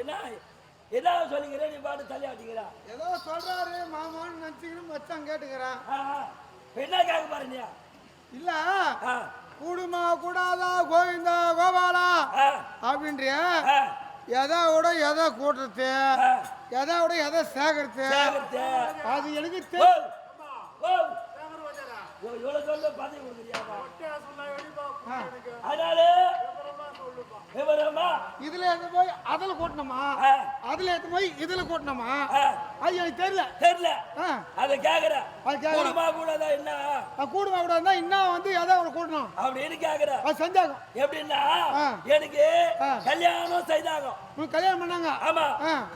என்ன? என்ன சொல்லிக்கிற நீ பாட்டு தலையாட்டிக்கிறா ஏதோ சொல்றாரு மாமான்னு நினைச்சுக்கிட்டு மச்சான் கேட்டுக்கிறேன். என்ன கேட்க பாருங்க இல்ல கூடுமா கூடாதா கோவிந்தா கோபாலா அப்படின்றிய. எதை விட எதை கூட்டுறது? எதை விட எதை சேகரித்து? அது எனக்கு தெரியும். அதனால இதுல எடுத்து போய் அதுல கூட்டணுமா? அதுல எடுத்து போய் இதுல கூட்டணுமா? எனக்கு தெரியல. தெரியல. அத கேக்குற. கூடுமா கூடாதா என்ன? அது கூடுமா கூடாதுன்னா இன்னும் வந்து எதை விட கூட்டணும். அப்படின்னு கேக்குற அது செஞ்சாகும். எப்படின்னா. எனக்கு. கல்யாணம் செய்தாங்க உனக்கு கல்யாணம் பண்ணாங்க? ஆமா.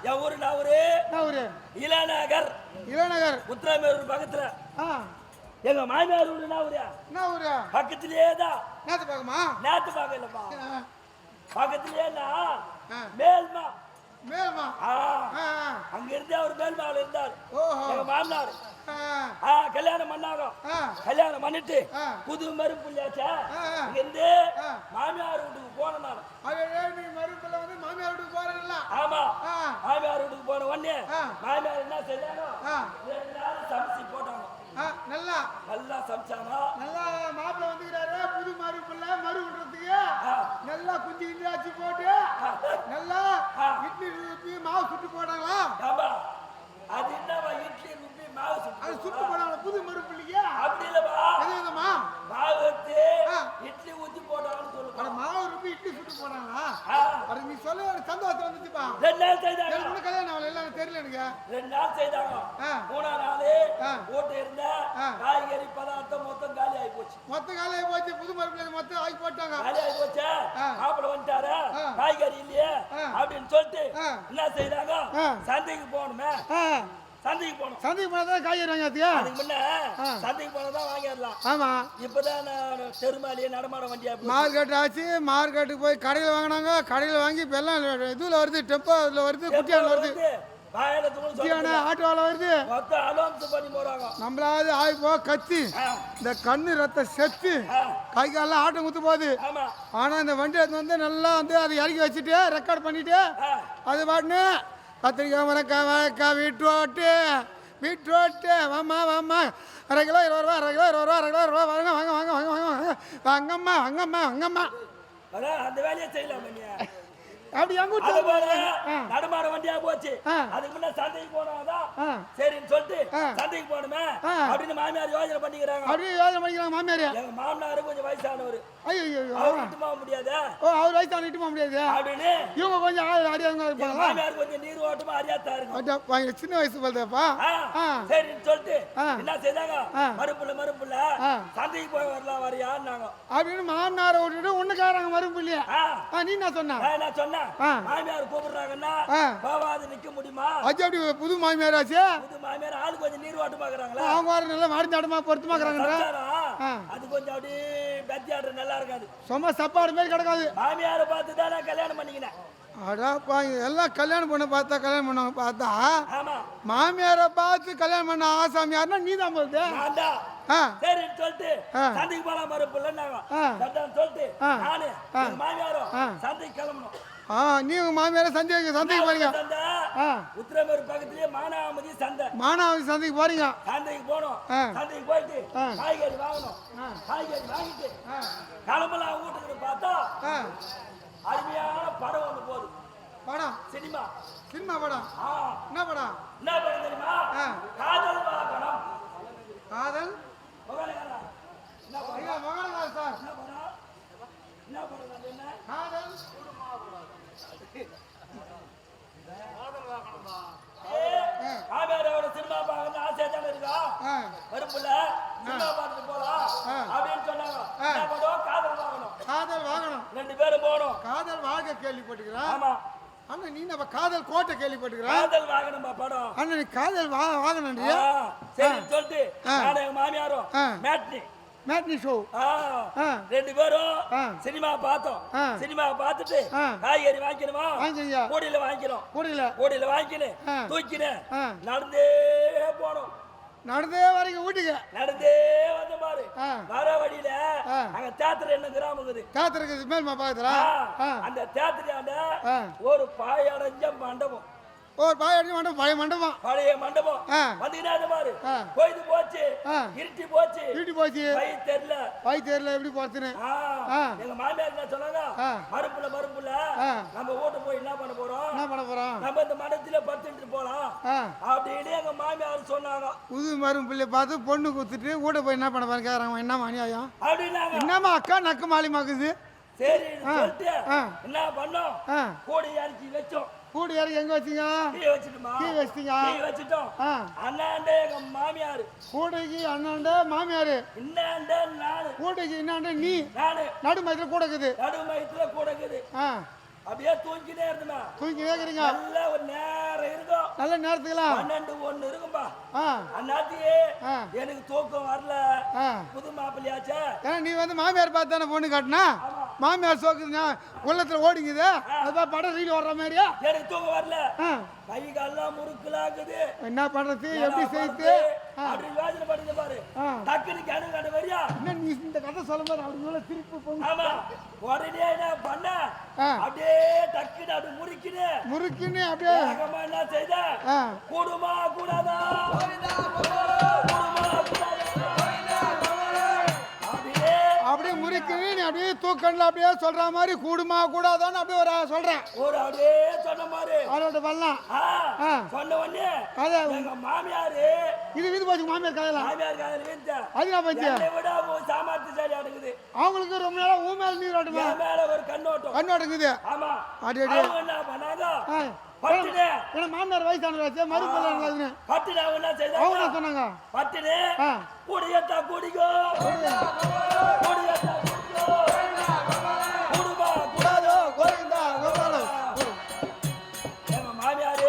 என் ஊரு நான் ஊரு. இளநகர். இளநகர். உத்தரமேரூர் பக்கத்துல. எங்க மாமியார் ஊரு நான் ஊரு? என்ன ஊரு? பக்கத்திலேயே தான். நேத்து பார்க்கமா நேத்து பார்க்க ஆ. மேல்மா. மேல்மா. அங்க இருந்தே அவர் மேல்மாவில் இருந்தார். எங்க மாமனார். கல்யாணம் பண்ணாங்க ஆ. கல்யாணம் பண்ணிட்டு. புது மருப்பு புள்ளியாச்சா ஆ, ஆ. இங்க இருந்து. மாமியார் வீட்டுக்கு போன நான் மறுப்பில் வந்து மாமியார் வீட்டுக்கு போறதில்ல ஆமா. மாமியார் வீட்டுக்கு போன உடனே. மாமியார் என்ன நாள் சமைச்சு போட்டாங்க. நல்லா. நல்லா சமைச்சாங்க. நல்லா மாப்பிள்ளை வந்துக்கிறாரு புது மறுப்பில் மறு விடுறதுக்கு ஆ. நல்லா குஞ்சு கிஞ்சி ஆச்சு போட்டு நல்லா. இட்லி மாவு சுட்டு போடாங்களா ஆமா அது என்னவா இட்லி ருப்பி மாவு அது சுட்டு சுட்டு போடாங்களா புது மறுப்பிள்ளைக்கு அப்படி இல்லப்பா எது விதமா மாவு எடுத்து ஆ. இட்லி ஊத்தி போட்டாங்கன்னு அட சொல்லுங்க மாவு ருப்பி இட்லி சுட்டு போடாங்களா ஆ. அட நீ சொல்ல ஒரு சந்தோஷம் வந்துச்சுப்பா ரெண்டு நாள் செய்தாங்க எனக்கு இன்னும் கல்யாணம் ஆகல இல்லை எனக்கு தெரியல எனக்கு ரெண்டு நாள் செய்தாங்க ஆ. மூணாம் நாள். போட்டு இருந்த. காய்கறி பதார்த்தம் மொத்தம் காலி ஆகி போச்சு மொத்த காலையை போச்சு புது மறுப்பிள்ளை மொத்தம் ஆக்கி போட்டாங்க காலி ஆகி போச்சா. மாப்பிள்ள வந்துட்டாரா. காய்கறி இல்லையே. அப்படின்னு சொல்லிட்டு. என்ன செய்தாங்க. சந்தைக்கு போகணுமே சந்தைக்கு போகணும் சந்தைக்கு போனால் தான் காய்கறி வாங்கிறதுக்கு அதுக்கு முன்ன. சந்தைக்கு போனதான் வாங்கிடலாம் ஆமாம் இப்பதான் தெருமாலியே நடமாட வண்டியா. மார்க்கெட் ஆச்சு. மார்க்கெட்டுக்கு போய் கடையில் வாங்கினாங்க. கடையில் வாங்கி இப்போ எல்லாம் இதில் வருது வருது குட்டியானில் வருது. குட்டியான சொல்லி ஆட்டோவில் வருது நம்மளாவது ஆகி போ கத்தி. இந்த கண்ணு ரத்த செத்து. கை காலெல்லாம் ஆட்டம் குத்து போகுது. ஆமா. ஆனால் இந்த வண்டி வந்து நல்லா வந்து அதை இறக்கி வச்சுட்டு ரெக்கார்ட் பண்ணிட்டு. அது பாட்டுன்னு கத்திரிக்காய் மரக்காய் வாழைக்காய் வீட்டோட்டு வீட்டோட்டு வாம்மா வாம்மா. அரை கிலோ இருபது ரூபா அரை கிலோ இருபது ரூபா அரை கிலோ இருபது ரூபா. வாங்க வாங்க வாங்க வாங்க வாங்க வாங்க. வாங்கம்மா வாங்கம்மா வாங்கம்மா. அந்த வேலையை செய்யலாம் நீ? அப்படி எங்க ஆ. நடமாட வண்டியா போச்சு. அதுக்கு முன்ன சந்தைக்கு போனாதான் ஆ. சரின்னு சொல்லிட்டு. சந்தைக்கு போகணுமே. அப்படின்னு மாமியார் யோசனை பண்ணிக்கிறாங்க அப்படியே யோசனை பண்ணிக்கிறாங்க மாமியார் எங்க மாமனாரு கொஞ்சம் வயசானவர் ஐயோ அவர் விட்டுமா முடியாதா ஓ அவர் வயசு அவனை போக முடியாது அப்படின்னு இவங்க கொஞ்சம் ஆள் மாமியார் கொஞ்சம் நீர் ஓட்டமா அறியாத்தா இருக்கும் சின்ன வயசு ஆ. சரின்னு சொல்லிட்டு. என்ன செய்தாங்க. மறுப்புல மறுப்புல. சந்தைக்கு போய் வரலாம் வரியான்னாங்க அப்படின்னு மாமனாரை விட்டுட்டு ஒண்ணுக்காரங்க மறுபிள்ளையா ஆ, நீ என்ன சொன்ன நான் ஆ. மாமியார் கூப்பிடுறாங்கன்னா. போவாது நிக்க முடியுமா? அஜி அப்படி புது மாமியார் ஆச்சு புது மாமியார் ஆளு கொஞ்சம் நீர் ஓட்டு பாக்குறாங்களா? அவங்க வர நல்லா மாடி நாடமா ஆ. அது கொஞ்சம் அப்படியே பெத்தி ஆடுற நல்லா இருக்காது. சும்மா சப்பாடு மாதிரி கிடக்காது. மாமியாரை பார்த்து தான் நான் கல்யாணம் பண்ணிக்கினேன். அடாப்பா எல்லாம் கல்யாணம் பண்ண பார்த்தா கல்யாணம் பண்ணவங்க பார்த்தா? ஆமா. மாமியாரை பார்த்து கல்யாணம் பண்ண ஆசாமியார்னா நீ தான். போகுது சரின்னு சொல்லிட்டு. சந்தைக்கு போலாம் ஆ. சட்டான்னு சொல்லிட்டு. நானு மாமியாரும். சந்தைக்கு கிளம்பணும். ஆ நீ உங்க மாமியாரை சந்தைக்கு சந்தைக்கு போறீங்க. ஆ. உத்திரமேரு பக்கத்துலயே மானாமதி சந்தை. மானாவதி சந்தைக்கு போறீங்க. சந்தைக்கு போனோம் ஆ. சந்தைக்கு போயிட்டு. காய்கறி வாங்கணும். காய்கறி வாங்கிட்டு கிளம்பலாம் வீட்டுக்கு பார்த்தா ஆ. அருமையான படம் ஒண்ணு போகுது. படம்? சினிமா. சினிமா படம்? ஆ, என்ன படம்? என்ன படம் தெரியுமா. காதல் வாகனம். காதல்? மகாநகரா. என்ன படம் ஐயா மகானகால் சார் என்ன படம் என்ன படம் அது என்ன காதல் ஏய், மாமியாரோட சினிமா பார்க்கணும் ஆசையா தானே சினிமா பார்த்துட்டு போலாம். அப்படின்னு சொன்னாங்க. காதல் வாகனம் காதல் வாகனம் ரெண்டு பேரும் போனோம் காதல் வாழ்க்கை கேள்விப்பட்டுக்கிறா ஆமா. அண்ணா நீ நம்ம காதல் கோட்டை கேள்விப்பட்டுக்கிறா காதல் வாகனமா படம். அண்ணா நீ காதல் வா வாகனம்ன்றியா சரின்னு சொல்லிட்டு எங்க மாமியாரும். மேட்னி. Matinee show. ரெண்டு பேரும். சினிமா பார்த்தோம். சினிமா பார்த்துட்டு. காய்கறி வாங்கிக்கணுமா? வாங்கிக்கய்யா. கூடையில வாங்கிக்கிறோம் கூடையில. கூடையில வாங்கிக்கினு. தூக்கினு. நடந்தே போனோம். நடந்தே வரைக்கும் வீட்டுக்கு. நடந்தே வந்த பாரு. வர வழியில. அங்க தேத்தர் என்ன கிராமம் இருக்குது? மேல்மா பக்கத்துல. ஆ, ஆ. அந்த ஆ. ஒரு பாயடைஞ்ச மண்டபம். ஒரு பாய் அடிச்சு மண்டபம் பழைய மண்டபம். பழைய மண்டபம். வந்துக்கிட்டே பாரு. பொய்து போச்சு. இருட்டி போச்சு. வீட்டு போச்சு. கை தெரியல. வாய் தெரியல எப்படி போறதுன்னு. எங்க மாமியார் என்ன சொன்னாங்க. மறுப்புல மறுப்புல. நம்ம வீட்டு போய் என்ன பண்ண போறோம்? என்ன பண்ண போறோம்? நம்ம இந்த மடத்துல படுத்துட்டு போலாம். அப்படின்னு எங்க மாமியார் சொன்னாங்க. புது மரும் பிள்ளை பார்த்து பொண்ணு குத்துட்டு வீட்டை போய் என்ன பண்ண கேட்குறாங்க என்ன அநியாயம்? அப்படின்னாங்க. என்னம்மா அக்கா நக்கு மாலிமாக்குது சரி. சொல்லிட்டு. என்ன பண்ணோம்? கூடி அரிசி வச்சோம். கூடு யாரு எங்க வச்சீங்க? டீ வச்சுட்டுமா? டீ வச்சிட்டீங்க டீ வச்சுட்டோம். அண்ணாண்டே எங்க மாமியார். கூடைக்கு அண்ணாண்ட மாமியாரு. இன்னாண்ட நானு. கூடைக்கு இன்னாண்ட நீ. நானு. நடுமயத்தில் கூட இருக்குது. நடு மயத்துல கூட இருக்குது. அப்படியே தூங்கிட்டே இருந்தேன் தூக்கி கேட்குறீங்க நல்ல ஒரு நேரம் இருக்கும் நல்ல நேரத்துக்குலாம் பன்னெண்டு ஒண்ணு இருக்கும்பா. ஆ. எனக்கு தூக்கம் வரல. புது மாப்பிள்ளையாச்சே. ஏன்னா நீ வந்து மாமியார் பார்த்து தானே பொண்ணு காட்டினா? மாமியார் சோக்குதுண்ணா உள்ளத்துல ஓடிங்குது. அது படம் ரீல் வர்ற மாதிரியா? எனக்கு தூக்கம் வரல. கை கால்லாம் முறுக்கலாக்குது என்ன பண்றது? எப்படி செய்து? அப்படி யோசனை பண்ணுங்க பாரு. டக்குனு கணு கண்டு வரியா என்ன நீ இந்த கதை சொல்லும் போது அப்படி மேல திருப்பி போங்க? ஆமா. உடனே என்ன பண்ண. அப்படியே டக்குனு அப்படி முறுக்கினு. முறுக்குன்னு அப்படியே. என்ன செய்த? கூடுமா கூடாதா? அப்படியே தூக்கண்ல அப்படியே சொல்ற மாதிரி கூடுமா கூடாதான்னு அப்படியே ஒரு சொல்றேன். ஒரு அப்படியே சொன்ன மாதிரி. அதோட பண்ணலாம். சொன்ன உடனே கதை. எங்க மாமியாரு இது வீது போச்சு மாமியார் கதையெல்லாம். மாமியார் வீழ்த்த அது நான் விட உன் சாமர்த்தியசாலி அடங்குது. அவங்களுக்கு ரொம்ப நாளா ஊ மேல நீர் ஓட்டுமா? மேல ஒரு கண்ணோட்டம் கண்ணோடுங்குது ஆமா. அடி அடி. என்ன பண்ணாங்க? மாமனார் வயசானவராச்சு மறுபடியும் அவங்க சொன்னாங்க? பட்டுனே. குடியத்தா குடிக்கோ. குடியத்தா.